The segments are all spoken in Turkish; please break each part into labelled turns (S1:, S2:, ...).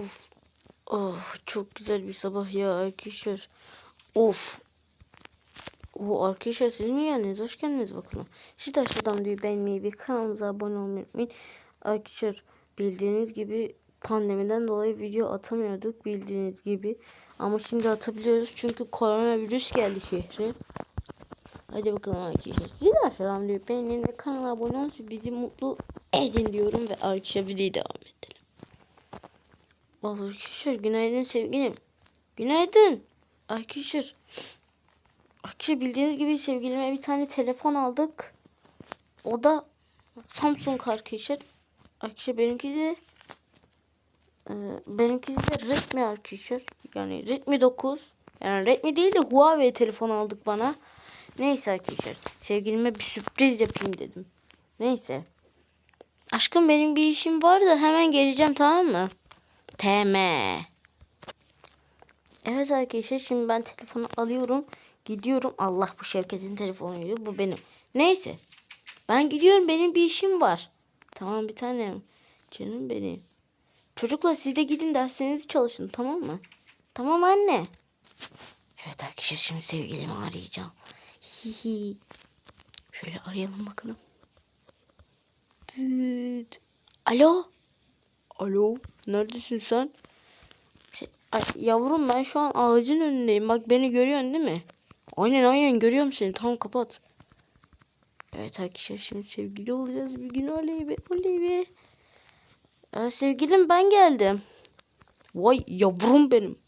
S1: Of. Oh, çok güzel bir sabah ya arkadaşlar. Of. O arkadaşlar siz mi geldiniz? Hoş geldiniz bakalım. Siz de aşağıdan videoyu beğenmeyi ve kanalımıza abone olmayı unutmayın. Arkadaşlar bildiğiniz gibi pandemiden dolayı video atamıyorduk bildiğiniz gibi. Ama şimdi atabiliyoruz çünkü koronavirüs geldi şehre. Hadi bakalım arkadaşlar. Siz de aşağıdan videoyu beğenin ve kanala abone olun. Bizi mutlu edin diyorum ve arkadaşlar videoya devam edelim. Arkadaşlar günaydın sevgilim. Günaydın. Arkadaşlar. Arkadaşlar bildiğiniz gibi sevgilime bir tane telefon aldık. O da Samsung arkadaşlar. Arkadaşlar benimki de e, benimki de Redmi arkadaşlar. Yani Redmi 9. Yani Redmi değil de Huawei telefon aldık bana. Neyse arkadaşlar. Sevgilime bir sürpriz yapayım dedim. Neyse. Aşkım benim bir işim var da hemen geleceğim tamam mı? TM. Evet arkadaşlar şimdi ben telefonu alıyorum. Gidiyorum. Allah bu Şevket'in telefonuydu. Bu benim. Neyse. Ben gidiyorum. Benim bir işim var. Tamam bir tanem. Canım benim. Çocuklar siz de gidin derslerinizi çalışın tamam mı? Tamam anne. Evet arkadaşlar şimdi sevgilimi arayacağım. Hihi. Şöyle arayalım bakalım. Düt. Alo. Alo. Neredesin sen? Şey, ay, yavrum ben şu an ağacın önündeyim. Bak beni görüyorsun değil mi? Aynen aynen görüyorum seni. Tamam kapat. Evet arkadaşlar şimdi sevgili olacağız bir gün oley be oley be. Aa, sevgilim ben geldim. Vay yavrum benim.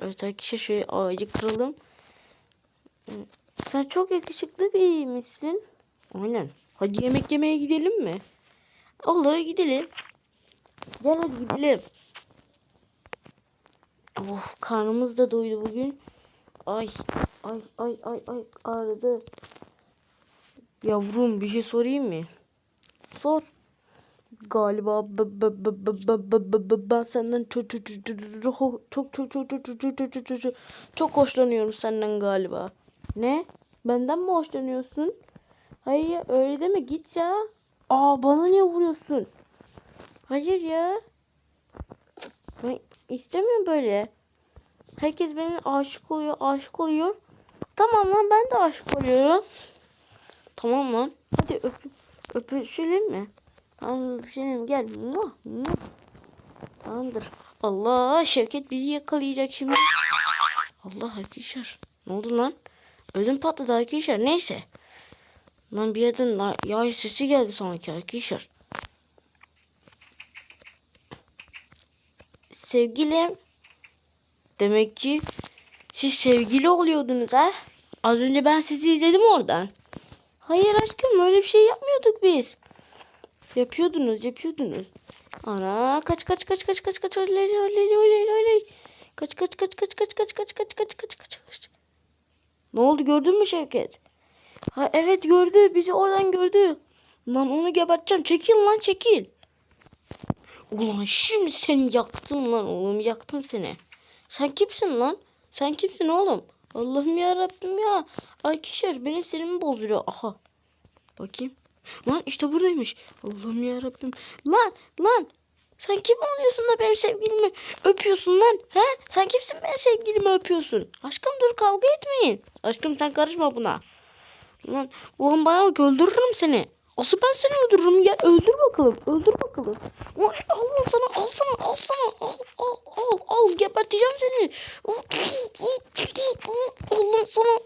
S1: Evet arkadaşlar şöyle ağacı kıralım. Ee, Sen çok yakışıklı biriymişsin. Aynen. Hadi yemek yemeye gidelim mi? Olur gidelim. Gel hadi gidelim. Of karnımız da doydu bugün. Ay ay ay ay ay ağrıdı. Yavrum bir şey sorayım mı? Sor. Galiba ben senden çok çok çok çok çok çok çok çok çok hoşlanıyorum senden galiba. Ne? Benden mi hoşlanıyorsun? Hayır öyle deme git ya. Aa bana niye vuruyorsun? Hayır ya. Ben istemiyorum böyle. Herkes beni aşık oluyor, aşık oluyor. Tamam lan ben de aşık oluyorum. Tamam lan. Hadi öp öpüşelim mi? Tamam gel. Muah, muah. Tamamdır. Allah Şevket bizi yakalayacak şimdi. Allah arkadaşlar. Ne oldu lan? Ödüm patladı arkadaşlar. Neyse. Lan bir yerden la- yağ sesi geldi sanki arkadaşlar. Sevgilim. Demek ki siz sevgili oluyordunuz ha? Az önce ben sizi izledim oradan. Hayır aşkım öyle bir şey yapmıyorduk biz. Yapıyordunuz yapıyordunuz. Ana kaç kaç kaç kaç kaç kaç oley oley oley oley. Kaç kaç kaç kaç kaç kaç kaç kaç kaç kaç kaç kaç. Ne oldu gördün mü Şevket? Ha evet gördü bizi oradan gördü. Lan onu geberteceğim çekil lan çekil. Ulan şimdi seni yaktım lan oğlum yaktım seni. Sen kimsin lan? Sen kimsin oğlum? Allah'ım ya Rabbim ya. Arkadaşlar benim sinirimi bozuyor. Aha. Bakayım. Lan işte buradaymış. Allah'ım ya Rabbim. Lan lan. Sen kim oluyorsun da benim sevgilimi öpüyorsun lan? He? Sen kimsin benim sevgilimi öpüyorsun? Aşkım dur kavga etmeyin. Aşkım sen karışma buna. Lan ulan bana bak öldürürüm seni. Asıl ben seni öldürürüm. Ya öldür bakalım. Öldür bakalım. Ulan Al sana. Al sana. Al sana. Al al al. Al geberteceğim seni. Al sana.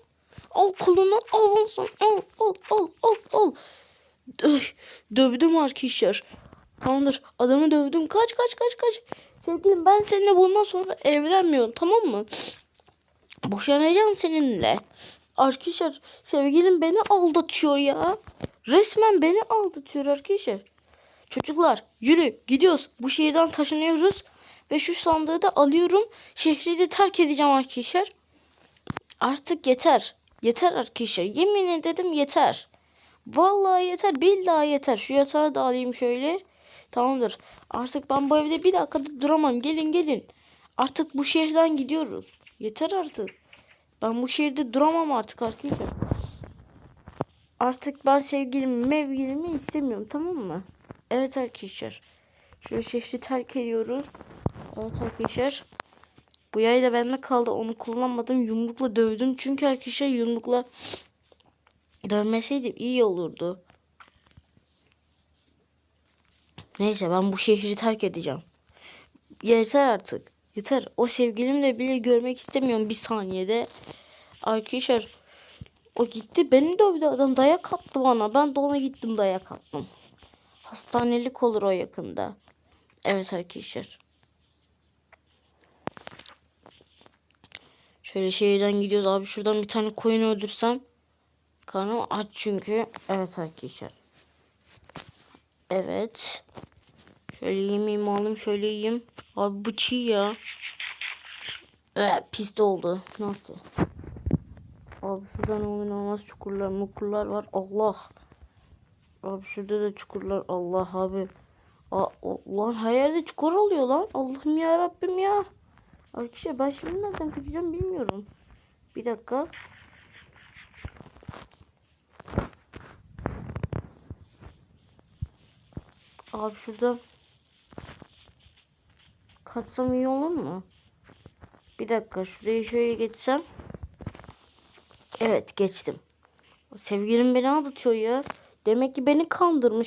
S1: Al kolunu. Al sana. Al al al al al. Öy, dövdüm arkadaşlar. Tamamdır. Adamı dövdüm. Kaç kaç kaç kaç. Sevgilim ben seninle bundan sonra evlenmiyorum. Tamam mı? Boşanacağım seninle. Arkadaşlar sevgilim beni aldatıyor ya. Resmen beni aldatıyor arkadaşlar. Çocuklar yürü gidiyoruz. Bu şehirden taşınıyoruz. Ve şu sandığı da alıyorum. Şehri de terk edeceğim arkadaşlar. Artık yeter. Yeter arkadaşlar. Yemin ederim yeter. Vallahi yeter. Billahi yeter. Şu yatağı da alayım şöyle. Tamamdır. Artık ben bu evde bir dakika duramam. Gelin gelin. Artık bu şehirden gidiyoruz. Yeter artık. Ben bu şehirde duramam artık arkadaşlar. Artık ben sevgilimi mevgilimi istemiyorum tamam mı? Evet arkadaşlar. Şöyle şehri terk ediyoruz. Evet arkadaşlar. Bu yay da bende kaldı. Onu kullanmadım. Yumrukla dövdüm. Çünkü arkadaşlar yumrukla dövmeseydim iyi olurdu. Neyse ben bu şehri terk edeceğim. Yeter artık. Yeter. O sevgilimle bile görmek istemiyorum bir saniyede. Arkadaşlar o gitti beni dövdü adam dayak attı bana. Ben de ona gittim dayak attım. Hastanelik olur o yakında. Evet arkadaşlar. Şöyle şehirden gidiyoruz abi. Şuradan bir tane koyun öldürsem. Karnım aç çünkü. Evet arkadaşlar. Evet. Şöyle yemeğimi alayım. Şöyle yiyeyim. Abi bu çiğ ya. Evet pis oldu. Nasıl? Abi şuradan oynanmaz çukurlar mukurlar var. Allah. Abi şurada da çukurlar. Allah abi. Aa, lan her yerde çukur oluyor lan. Allah'ım ya Rabbim ya. Arkadaşlar ben şimdi nereden kaçacağım bilmiyorum. Bir dakika. Abi şurada kaçsam iyi olur mu? Bir dakika şuraya şöyle geçsem. Evet geçtim. Sevgilim beni aldatıyor ya. Demek ki beni kandırmış.